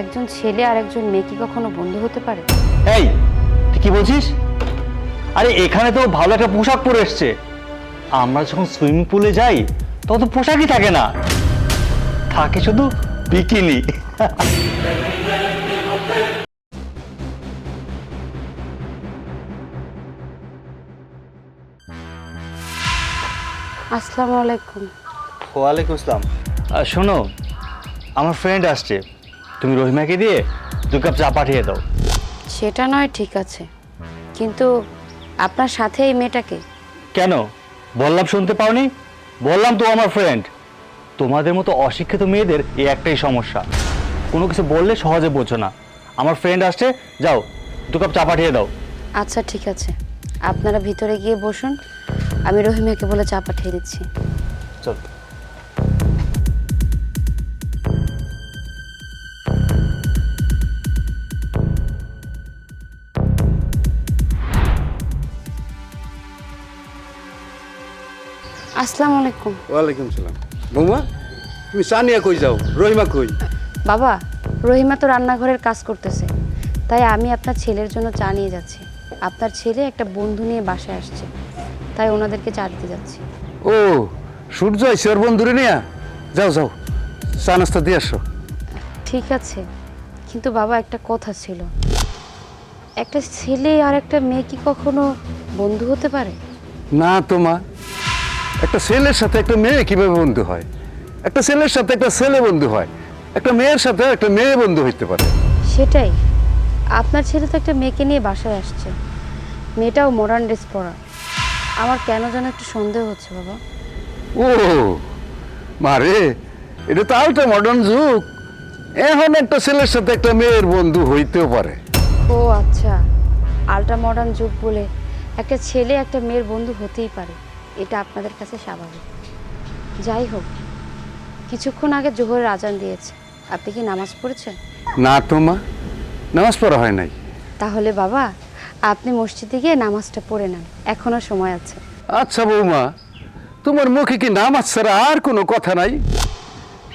একজন ছেলে আর একজন মেয়ে কি কখনো বন্ধু হতে পারে? এই তুই কি বলছিস? আরে এখানে তো ভালো একটা পোশাক পরে এসছে। আমরা যখন সুইমিং পুলে যাই তখন তো পোশাকই থাকে না। থাকে শুধু বিকিনি। আসসালামু আলাইকুম। ওয়ালাইকুম আসসালাম। আর শোনো আমার ফ্রেন্ড আসছে। তুমি রহিমাকে দিয়ে দু কাপ চা পাঠিয়ে দাও। সেটা নয় ঠিক আছে। কিন্তু আপনার সাথে এই মেয়েটাকে? কেন? বললাম শুনতে পাওনি? বললাম তো আমার ফ্রেন্ড তোমাদের মতো অশিক্ষিত মেয়েদের এই একটাই সমস্যা। কোনো কিছু বললে সহজে বোঝো না। আমার ফ্রেন্ড আসছে যাও দু কাপ চা পাঠিয়ে দাও। আচ্ছা ঠিক আছে। আপনারা ভিতরে গিয়ে বসুন। আমি রহিমাকে বলে চা পাঠিয়ে দিচ্ছি। চল। আসসালামু আলাইকুম। ওয়ালাইকুম সালাম। বৌমা তুমি সানিয়া কই যাও? রহিমা কই? বাবা রহিমা তো রান্নাঘরের কাজ করতেছে তাই আমি আপনার ছেলের জন্য চা নিয়ে যাচ্ছি। আপনার ছেলে একটা বন্ধু নিয়ে বাসায় আসছে তাই ওনাদেরকে চা দিতে যাচ্ছি। ও সূর্য ওর বন্ধুরে নিয়া? যাও যাও চা নাস্তা দিয়ে আসো। ঠিক আছে কিন্তু বাবা একটা কথা ছিল। একটা ছেলে আর একটা মেয়ে কি কখনো বন্ধু হতে পারে? না তো মা। একটা ছেলের সাথে একটা মেয়ে কীভাবে বন্ধু হয়? একটা ছেলের সাথে একটা ছেলে বন্ধু হয়। একটা মেয়ের সাথে একটা মেয়ে বন্ধু হইতে পারে। সেটাই। আপনার ছেলে তো একটা মেয়েকে নিয়ে বাসায় আসছে। মেয়েটাও মডার্ন ড্রেস পরা। আমার কেন যেন একটু সন্দেহ হচ্ছে বাবা। ও মারে এটা তো আলটা মডার্ন যুগ। এখন একটা ছেলের সাথে একটা মেয়ের বন্ধু হইতেও পারে। ও আচ্ছা। আল্ট্রা মডার্ন যুগ বলে একটা ছেলে একটা মেয়ের বন্ধু হতেই পারে। এটা আপনাদের কাছে স্বাভাবিক। যাই হোক কিছুক্ষণ আগে জোহরের আজান দিয়েছে। আপনি কি নামাজ পড়েছেন? না তো মা। নামাজ পড়া হয় নাই। তাহলে বাবা আপনি মসজিদে গিয়ে নামাজটা পড়ে নেন। এখনও সময় আছে। আচ্ছা বৌমা তোমার মুখে কি নামাজ ছাড়া আর কোনো কথা নাই?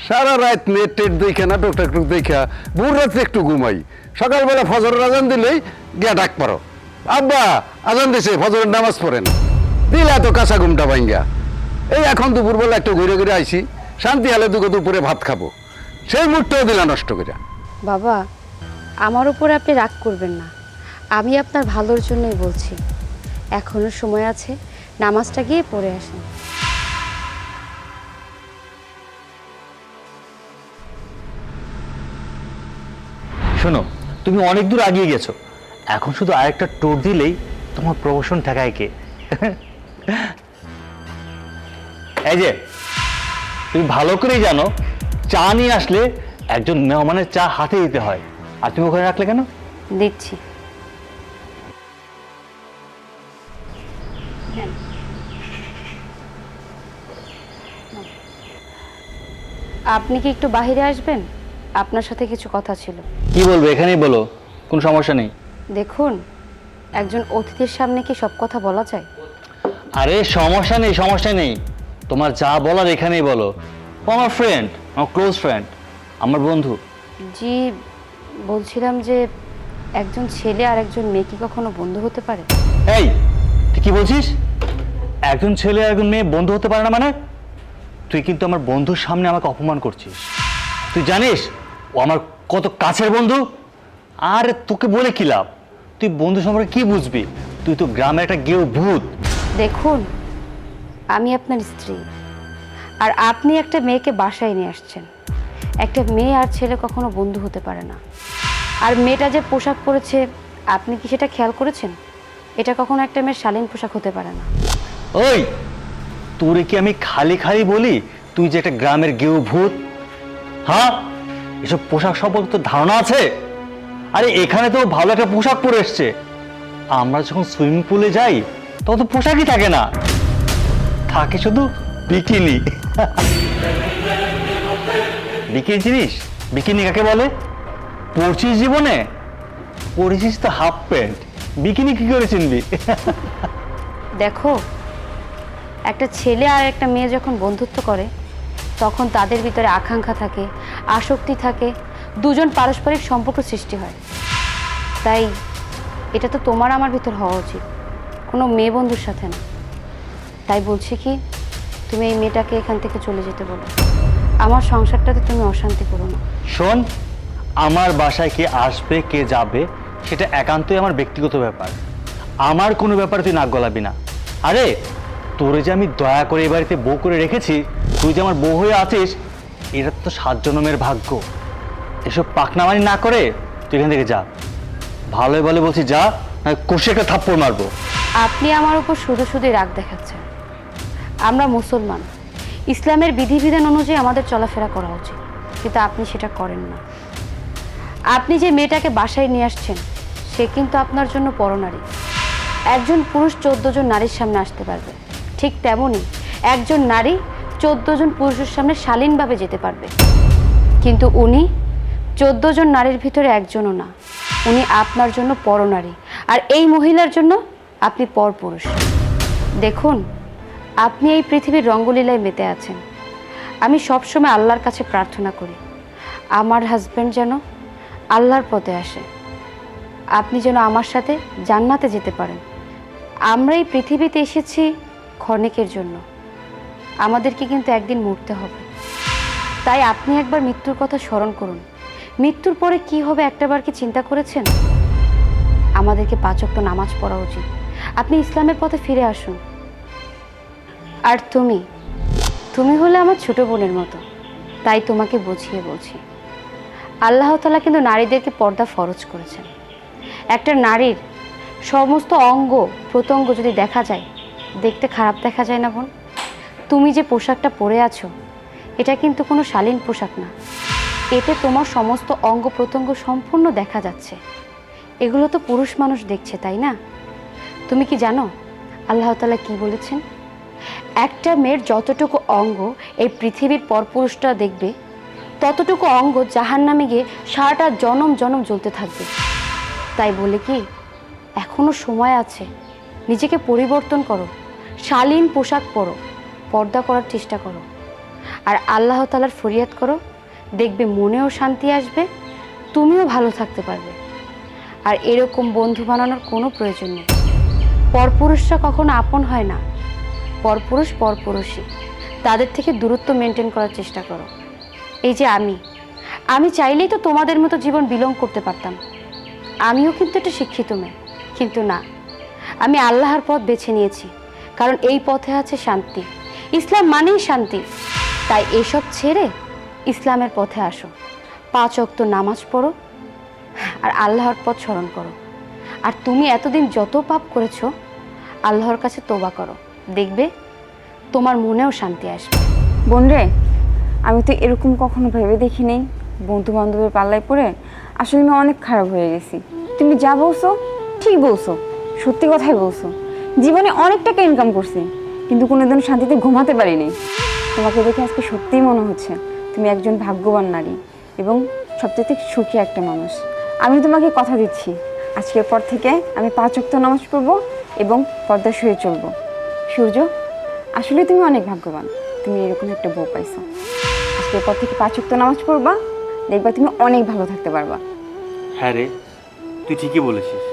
সারা রাত নেট টেট দেখা নাটক টাটক দেখা ভোর রাত্রে একটু ঘুমাই। সকালবেলা ফজরের আজান দিলেই গিয়া ডাক পারো আব্বা আজান দিছে ফজরের নামাজ পড়েন। দিলা তো কাঁচা ঘুমটা ভাঙ্গা। এই এখন দুপুরবেলা একটু ঘুরে ঘুরে আইছি শান্তি হলে দুটো দুপুরে ভাত খাব। সেই মুহূর্তেও দিলা নষ্ট করে। বাবা আমার উপরে আপনি রাগ করবেন না। আমি আপনার ভালোর জন্যই বলছি। এখনও সময় আছে নামাজটা গিয়ে পড়ে আসেন। শোনো তুমি অনেক দূর আগিয়ে গেছো। এখন শুধু আরেকটা টোর দিলেই তোমার প্রমোশন ঠেকায় কে? এই যে তুমি ভালো করেই জানো চা নিয়ে আসলে একজন মেহমানের চা হাতে দিতে হয়। আর তুমি ওখানে রাখলে কেন? দিচ্ছি। আপনি কি একটু বাইরে আসবেন? আপনার সাথে কিছু কথা ছিল। কি বলব? এখানেই বলো। কোনো সমস্যা নেই। দেখুন একজন অতিথির সামনে কি সব কথা বলা যায়? আরে সমস্যা নেই সমস্যা নেই। তোমার যা বলার এখানেই বলো। ও আমার ফ্রেন্ড আমার ক্লোজ ফ্রেন্ড আমার বন্ধু। জি বলছিলাম যে একজন ছেলে আর একজন মেয়ে কি কখনো বন্ধু হতে পারে? এই তুই কি বলছিস? একজন ছেলে আর একজন মেয়ে বন্ধু হতে পারে না মানে? তুই কিন্তু আমার বন্ধুর সামনে আমাকে অপমান করছিস। তুই জানিস ও আমার কত কাছের বন্ধু? আর তোকে বলে কি লাভ? তুই বন্ধু সম্পর্কে কি বুঝবি? তুই তো গ্রামে একটা গেও ভূত। দেখুন, আমি আপনার স্ত্রী। আর আপনি একটা মেয়েকে বাসায় নিয়ে আসছেন। একটা মেয়ে আর ছেলে কখনো বন্ধু হতে পারে না। আর মেয়েটা যে পোশাক পরেছে, আপনি কি সেটা খেয়াল করেছেন? এটা কখনো একটা মেয়ের শালীন পোশাক হতে পারে না। ওই, তোরে কি আমি খালি খালি বলি? তুই যে একটা গ্রামের গেউ ভূত হ্যাঁ এসব পোশাক সম্পর্কে তোর ধারণা আছে? আরে, এখানে তো ভালো একটা পোশাক পরে এসছে। আমরা যখন সুইমিং পুলে যাই তখন তো পোশাকই থাকে না। থাকে শুধু বিকিনি। বিকিনি জিনিস? বিকিনি কাকে বলে? পড়ছিস জীবনে? পড়েছিস তো হাফ প্যান্ট বিকিনি কি করে চিনবি? দেখো, একটা ছেলে আর একটা মেয়ে যখন বন্ধুত্ব করে, তখন তাদের ভিতরে আকাঙ্ক্ষা থাকে, আসক্তি থাকে, দুজন পারস্পরিক সম্পর্ক সৃষ্টি হয়। তাই এটা তো তোমার আমার ভিতর হওয়া উচিত। কোনো মেয়ে বন্ধুর সাথে না। তাই বলছি কি, তুমি এই মেয়েটাকে এখান থেকে চলে যেতে বলো। আমার সংসারটাতে তুমি অশান্তি করো না। শোন, আমার বাসায় কে আসবে, কে যাবে, সেটা একান্তই আমার ব্যক্তিগত ব্যাপার। আমার কোনো ব্যাপারে তুই নাক গলাবি না। আরে, তোরে যে আমি দয়া করে এ বাড়িতে বউ করে রেখেছি, তুই যে আমার বউ হয়ে আছিস, এটা তো সাত জন্মের ভাগ্য। এসব পাকনামানি না করে তুই এখান থেকে যা। ভালোই বলে বলছি যা না কষে একটা থাপ্পড় মারবো। আপনি আমার উপর শুধু শুধুই রাগ দেখাচ্ছেন। আমরা মুসলমান। ইসলামের বিধিবিধান অনুযায়ী আমাদের চলাফেরা করা উচিত, কিন্তু আপনি সেটা করেন না। আপনি যে মেয়েটাকে বাসায় নিয়ে আসছেন, সে কিন্তু আপনার জন্য পরনারী। একজন পুরুষ চোদ্দ জন নারীর সামনে আসতে পারবে। ঠিক তেমনই একজন নারী চোদ্দ জন পুরুষের সামনে শালীনভাবে যেতে পারবে। কিন্তু উনি চোদ্দ জন নারীর ভিতরে একজনও না। উনি আপনার জন্য পরনারী। আর এই মহিলার জন্য আপনি পরপুরুষ দেখুন, আপনি এই পৃথিবীর রঙ্গলীলায় মেতে আছেন। আমি সবসময় আল্লাহর কাছে প্রার্থনা করি, আমার হাজব্যান্ড যেন আল্লাহর পথে আসে। আপনি যেন আমার সাথে জান্নাতে যেতে পারেন। আমরা এই পৃথিবীতে এসেছি ক্ষণিকের জন্য। আমাদেরকে কিন্তু একদিন মরতে হবে। তাই আপনি একবার মৃত্যুর কথা স্মরণ করুন। মৃত্যুর পরে কি হবে একটাবার কি চিন্তা করেছেন? আমাদেরকে পাচক তো নামাজ পড়া উচিত। আপনি ইসলামের পথে ফিরে আসুন। আর তুমি তুমি হলে আমার ছোট বোনের মতো। তাই তোমাকে বুঝিয়ে বলছি, আল্লাহ তালা কিন্তু নারীদেরকে পর্দা ফরজ করেছেন। একটা নারীর সমস্ত অঙ্গ প্রত্যঙ্গ যদি দেখা যায়, দেখতে খারাপ দেখা যায় না বোন? তুমি যে পোশাকটা পরে আছো, এটা কিন্তু কোনো শালীন পোশাক না। এতে তোমার সমস্ত অঙ্গ প্রত্যঙ্গ সম্পূর্ণ দেখা যাচ্ছে। এগুলো তো পুরুষ মানুষ দেখছে, তাই না? তুমি কি জানো আল্লাহ তালা কি বলেছেন? একটা মেয়ের যতটুকু অঙ্গ এই পৃথিবীর পরপুরুষটা দেখবে, ততটুকু অঙ্গ জাহান নামে গিয়ে সারাটা জনম জনম জ্বলতে থাকবে। তাই বলে কি, এখনও সময় আছে, নিজেকে পরিবর্তন করো, শালীন পোশাক পরো, পর্দা করার চেষ্টা করো। আর আল্লাহ তালার ফরিয়াদ করো, দেখবে মনেও শান্তি আসবে, তুমিও ভালো থাকতে পারবে। আর এরকম বন্ধু বানানোর কোনো প্রয়োজন নেই। পরপুরুষরা কখনো আপন হয় না। পরপুরুষ পরপুরুষই। তাদের থেকে দূরত্ব মেনটেন করার চেষ্টা করো। এই যে আমি আমি চাইলেই তো তোমাদের মতো জীবন বিলং করতে পারতাম। আমিও কিন্তু একটা শিক্ষিত মেয়ে, কিন্তু না। আমি আল্লাহর পথ বেছে নিয়েছি, কারণ এই পথে আছে শান্তি। ইসলাম মানেই শান্তি। তাই এসব ছেড়ে ইসলামের পথে আসো। পাঁচ অক্ত নামাজ পড়ো আর আল্লাহর পথ স্মরণ করো। আর তুমি এতদিন যত পাপ করেছ আল্লাহর কাছে তোবা করো। দেখবে তোমার মনেও শান্তি আসবে। বোন রে, আমি তো এরকম কখনো ভেবে দেখি নেই। বন্ধু বান্ধবের পাল্লায় পড়ে আসলে আমি অনেক খারাপ হয়ে গেছি। তুমি যা বলছো, ঠিক বলছো, সত্যি কথাই বলছো। জীবনে অনেক টাকা ইনকাম করছি, কিন্তু কোনোদিন শান্তিতে ঘুমাতে পারিনি। তোমাকে দেখে আজকে সত্যিই মনে হচ্ছে, তুমি একজন ভাগ্যবান নারী এবং সবচেয়ে সুখী একটা মানুষ। আমি তোমাকে কথা দিচ্ছি। আজকের পর থেকে আমি পাঁচ ওয়াক্ত নামাজ পড়ব এবং পর্দা শুয়ে চলবো। সূর্য আসলে তুমি অনেক ভাগ্যবান। তুমি এরকম একটা বউ পাইছো। আজকের পর থেকে পাঁচ ওয়াক্ত নামাজ পড়বা দেখবা তুমি অনেক ভালো থাকতে পারবা। হ্যাঁ রে তুই ঠিকই বলেছিস।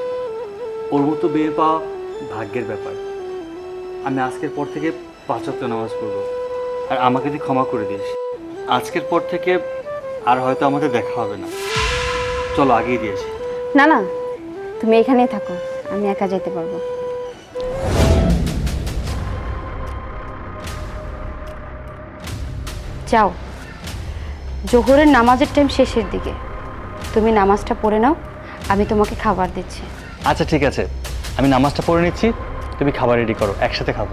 ওর মতো বিয়ে পাওয়া ভাগ্যের ব্যাপার। আমি আজকের পর থেকে পাঁচ ওয়াক্ত নামাজ পড়ব। আর আমাকে তুই ক্ষমা করে দিস। আজকের পর থেকে আর হয়তো আমাদের দেখা হবে না। চলো আগিয়ে দিয়েছি না না তুমি এখানেই থাকো। আমি একা যেতে পারব। যাও। জোহরের নামাজের টাইম শেষের দিকে। তুমি নামাজটা পড়ে নাও, আমি তোমাকে খাবার দিচ্ছি। আচ্ছা ঠিক আছে। আমি নামাজটা পড়ে নিচ্ছি, তুমি খাবার রেডি করো, একসাথে খাব।